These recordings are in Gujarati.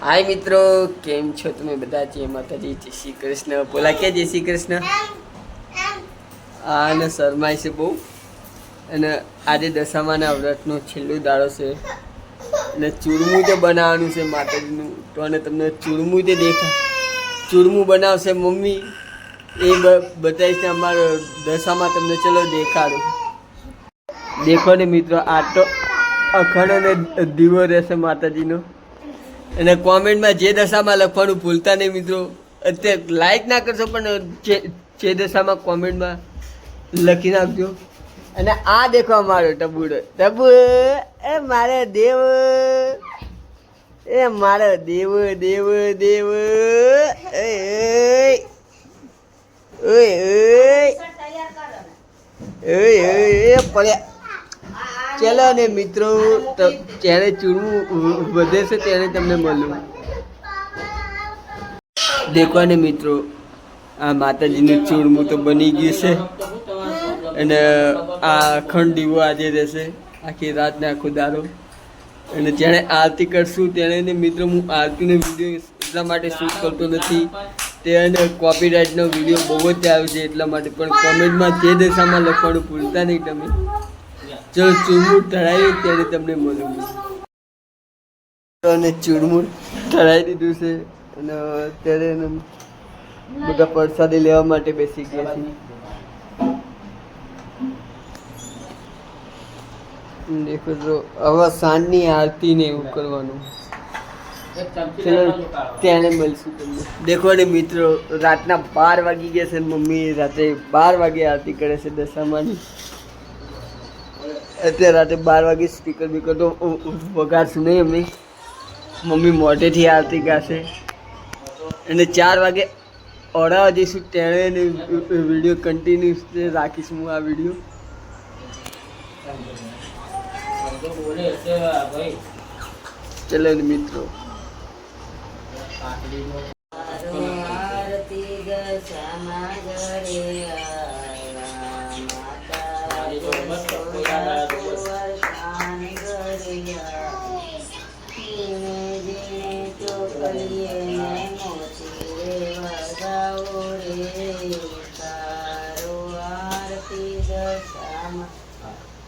હાય મિત્રો કેમ છો તમે બધા? જય માતાજી જય શ્રી કૃષ્ણ. બોલા કે જય શ્રી કૃષ્ણ? અને શરમાય છે બહુ. અને આજે દશામાના વ્રતનો છેલ્લો દાડો છે. અને ચૂરમું તો બનાવવાનું છે માતાજીનું. તો અને તમને ચૂરમું તે દેખા. ચૂરમું બનાવશે મમ્મી. એ બતાવીશ ને અમારો દશામાં તમને ચલો દેખાડું. દેખો ને મિત્રો આ તો અખંડ અને દીવો રહેશે માતાજીનો. અને કોમેન્ટમાં જે દશામાં લખવાનું ભૂલતા નહીં મિત્રો અત્યારે લાઈક ના કરશો પણ જે જે દશામાં કોમેન્ટમાં લખી નાખજો અને આ દેખવા મારો ટબુડો ટબુ એ મારે દેવ એ મારો દેવ દેવ દેવ એ ઓય ઓય ઓય ઓય પડ્યા ચલો અને મિત્રો, ત- જેને ચૂરવું વધે છે ત્યારે તમને મળ્યું દેખો ને મિત્રો, આ માતાજીનું ચૂરમું તો બની ગયું છે. અને, આ અખંડ દીવો આજે રહેશે, આખી રાતને આખો દારો. અને જ્યારે આરતી કરશું, ત્યારે મિત્રો, હું આરતીનો વીડિયો એટલા માટે શૂટ કરતો નથી. તેને કોપીરાઇટનો વીડિયો બહુ જ આવે છે એટલા માટે, પણ કોમેન્ટમાં જે દશામાં લખવાનું ભૂલતા નહીં તમે. ચલો ચૂરમું ઢળાવી ત્યારે તમને મળ્યું અને ચૂરમું ઢળાવી દીધું છે. અને અત્યારે બધા પ્રસાદી લેવા માટે બેસી ગયા છે દેખો તો હવે સાંજની આરતી ને એવું કરવાનું. ત્યાં ત્યારે મળશું તમને. દેખો ને મિત્રો રાતના બાર વાગી ગયા છે મમ્મી રાતે બાર વાગે આરતી કરે છે દશામાની. અત્યારે રાતે બાર વાગે સ્પીકર બીકર તો વગાડશું નહીં એમની મમ્મી મોટેથી આરતી ગાશે. અને ચાર વાગે ઓળાવા જઈશું તેણે વીડિયો કન્ટિન્યુ રાખીશું હું આ વીડિયો. ચલો મિત્રો. આરતી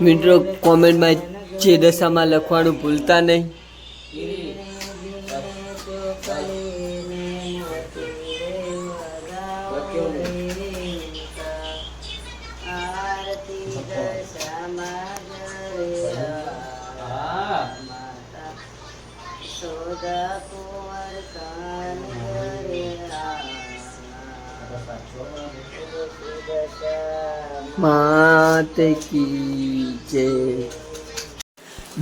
મિત્રો કોમેન્ટમાં જે દશામાં લખવાનું ભૂલતા નહીં. સોદા માત કી જય.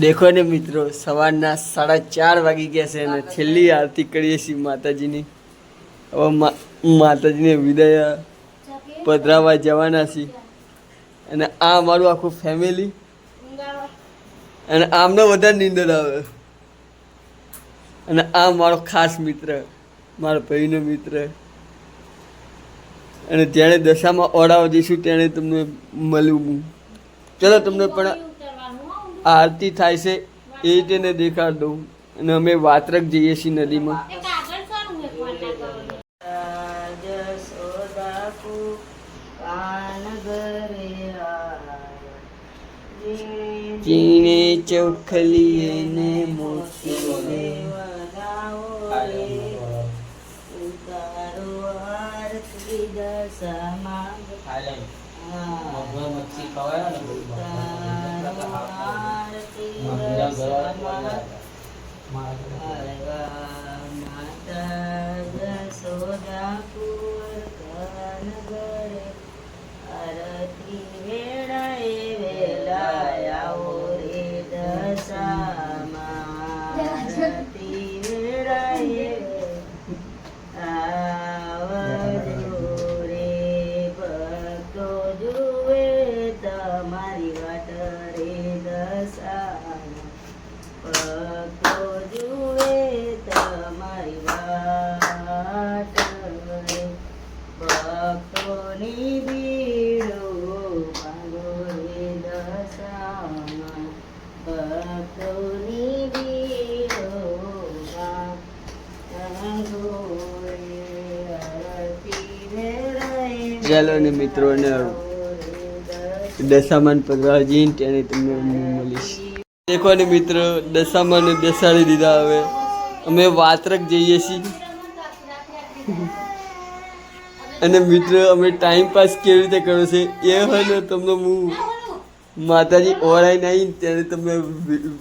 દેખો ને મિત્રો, સવારના સાડા ચાર વાગી ગયા છે અને છેલ્લી આરતી કરીએ છીએ માતાજીની. હવે માતાજીને વિદાય પધરાવા જવાના છીએ. અને આ અમારું આખું ફેમિલી અને આમનો વધારે નીંદર આવે. અને આ મારો ખાસ મિત્ર, મારો ભાઈનો મિત્ર. અને જેણે દશામાં ઓળાવા જઈશું તેણે તમને મળ્યું ચલો તમને પણ આરતી થાય છે એ તેને ને દેખાડ દઉં. અને અમે વાત્રક જઈએ છીએ નદીમાં. ચીણે ચોખલીએ ને મોતી આરતી દશામાં ઉતારો આરતી દશામાં માતા જશોદા કુંવર કાન ઘરે આરતી ભક્તોની રે દશામાં. ભક્તોની ચાલો ને મિત્રોને દશામાન પગવા જઈને ત્યારે તમને મળીશ. દેખો ને મિત્રો દશામાને બેસાડી દીધા હવે. અમે વાત્રક જઈએ છીએ. અને મિત્રો, અમે ટાઈમ પાસ કેવી રીતે કર્યો છે એ હોય ને તમને હું માતાજી ઓરાઈને આવીને ત્યારે તમને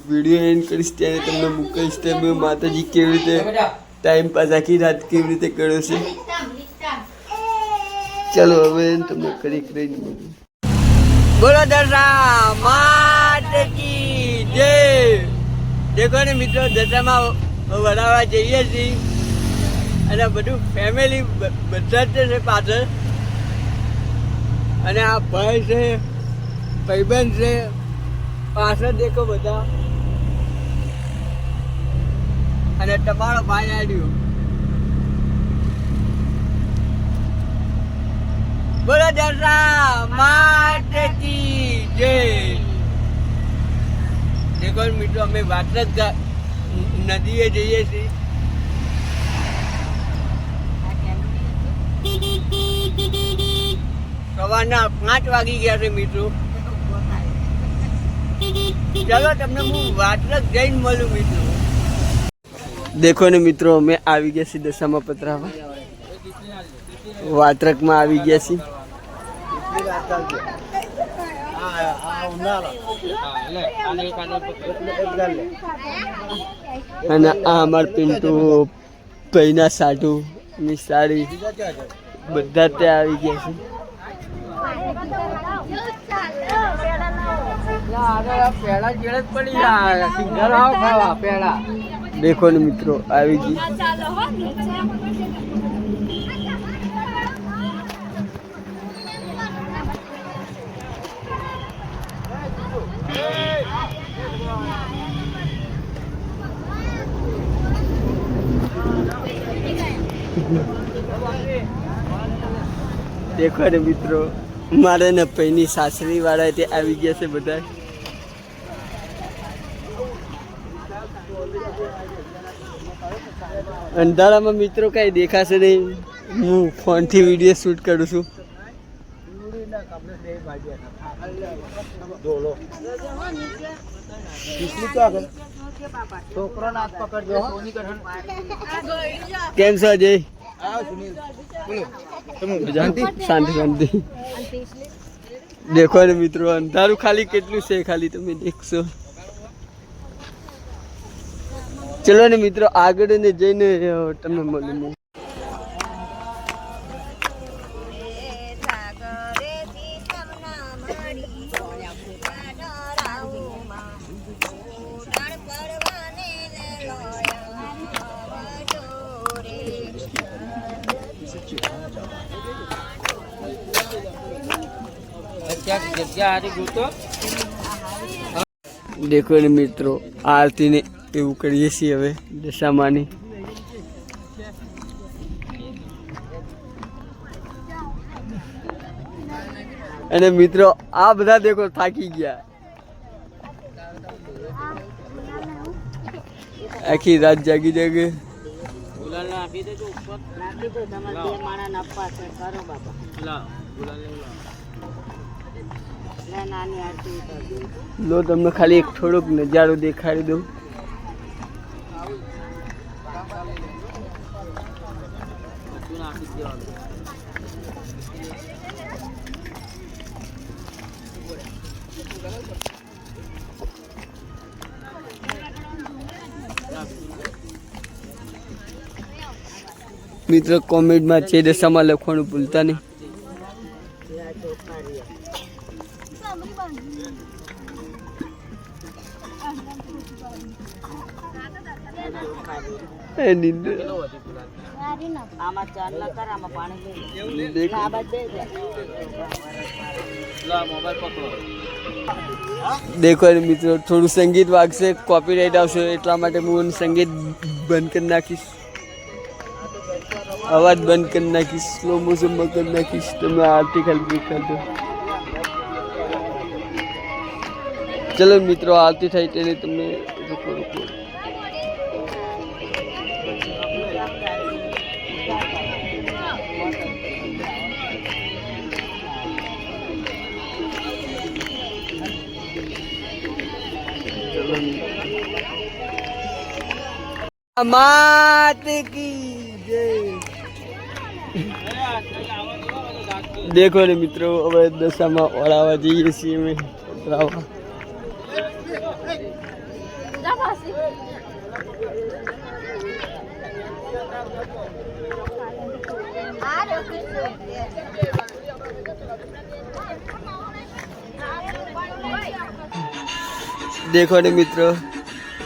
વીડિયો એન્ડ કરીશ, ત્યારે તમને મૂકીશ ત્યારે મેં માતાજી કેવી રીતે ટાઈમ પાસ આખી રાત કેવી રીતે કર્યો છે. ચાલો, હવે તમને કરી, કરીને. બોલો દશા માત કી જય. દેખો ને મિત્રો, દશામાં વડાવા જઈએ છીએ. અને બધું ફેમિલી બધા જ છે પાછળ. અને આ ભાઈ છે, ભાઈબંધ છે, પાછળ દેખો બધા. અને તમારો ભાઈ આડ્યો બોલો દશા માટે જય. દેખો મિત્રો, અમે વાત ગા- નદીએ જઈએ છીએ. સવારના પાંચ વાગી ગયા છે મિત્રો. ચલો તમને હું વાત્રક જઈને મળું મિત્રો. દેખો ને મિત્રો, અમે આવી ગયા છીએ દશામાં પત્રામાં. વાત્રકમાં આવી ગયા છીએ. અને આ અમાર પિન્ટુ પૈના સાટુ ની સાડી બધા ત્યાં આવી ગયા છે. દેખો ને મિત્રો આવી ગઈ. દેખો ને મિત્રો. મારે ને પૈની સાસરી વાળા તે આવી ગયા છે બધા. અંધારામાં મિત્રો કઈ દેખાશે નહીં. હું ફોનથી વીડિયો શૂટ કરું છું. કેમ છો અજય? શાંતિ દેખો ને મિત્રો, અંધારું ખાલી કેટલું છે ખાલી તમે દેખશો. ચલો ને મિત્રો, આગળ ને જઈને તમે મળું હું. દેખો ને મિત્રો આરતીને એવું કરીએ છીએ હવે દશામાની. અને મિત્રો આ બધા દેખો થાકી ગયા. આખી રાત જાગી જાગે. નાખી દો તમારે બે માણા આપવા છે. કરો બાપા. લે, તમને ખાલી એક થોડોક નજારો દેખાડી દઉં. મિત્રો, કોમેન્ટમાં છે દશામાં લખવાનું ભૂલતા નહીં. આમાં ચાર મિત્રો, થોડું સંગીત વાગશે કોપીરાઇટ આવશે, એટલા માટે હું સંગીત બંધ કરી નાખીશ. અવાજ બંધ કરી નાખીશ સ્લો મોશનમાં કરી નાખીશ. તમે આરતી ખાલી કરજો ચલો મિત્રો, આરતી થાય તેને તમે રોકો રોકો દેખો ને મિત્રો હવે દશામાં ઓળાવા જઈએ છીએ અમે ઓળાવા દેખો ને મિત્રો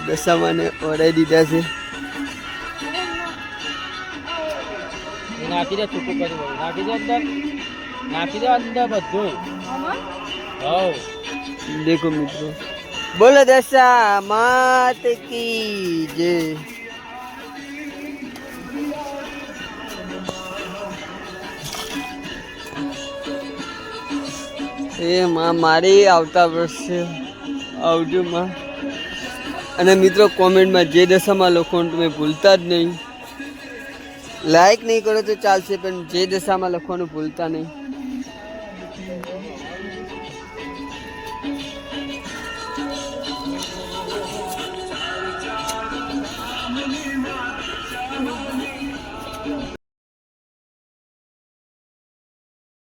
દશામાને ઓળાઈ દીધા છે નાખી દે છૂટું કરી નાખી દે અંદર. નાખી દે અંદર બધું. હવ. દેખો મિત્રો. બોલો દશા માત કી જે એ માં મારી આવતા વર્ષે આવજો માં. અને મિત્રો કોમેન્ટમાં જે દશામાં લોકો તમે ભૂલતા જ નહીં. લાઈક નહીં કરો તો ચાલશે પણ જે દશામાં લખવાનું ભૂલતા નહીં.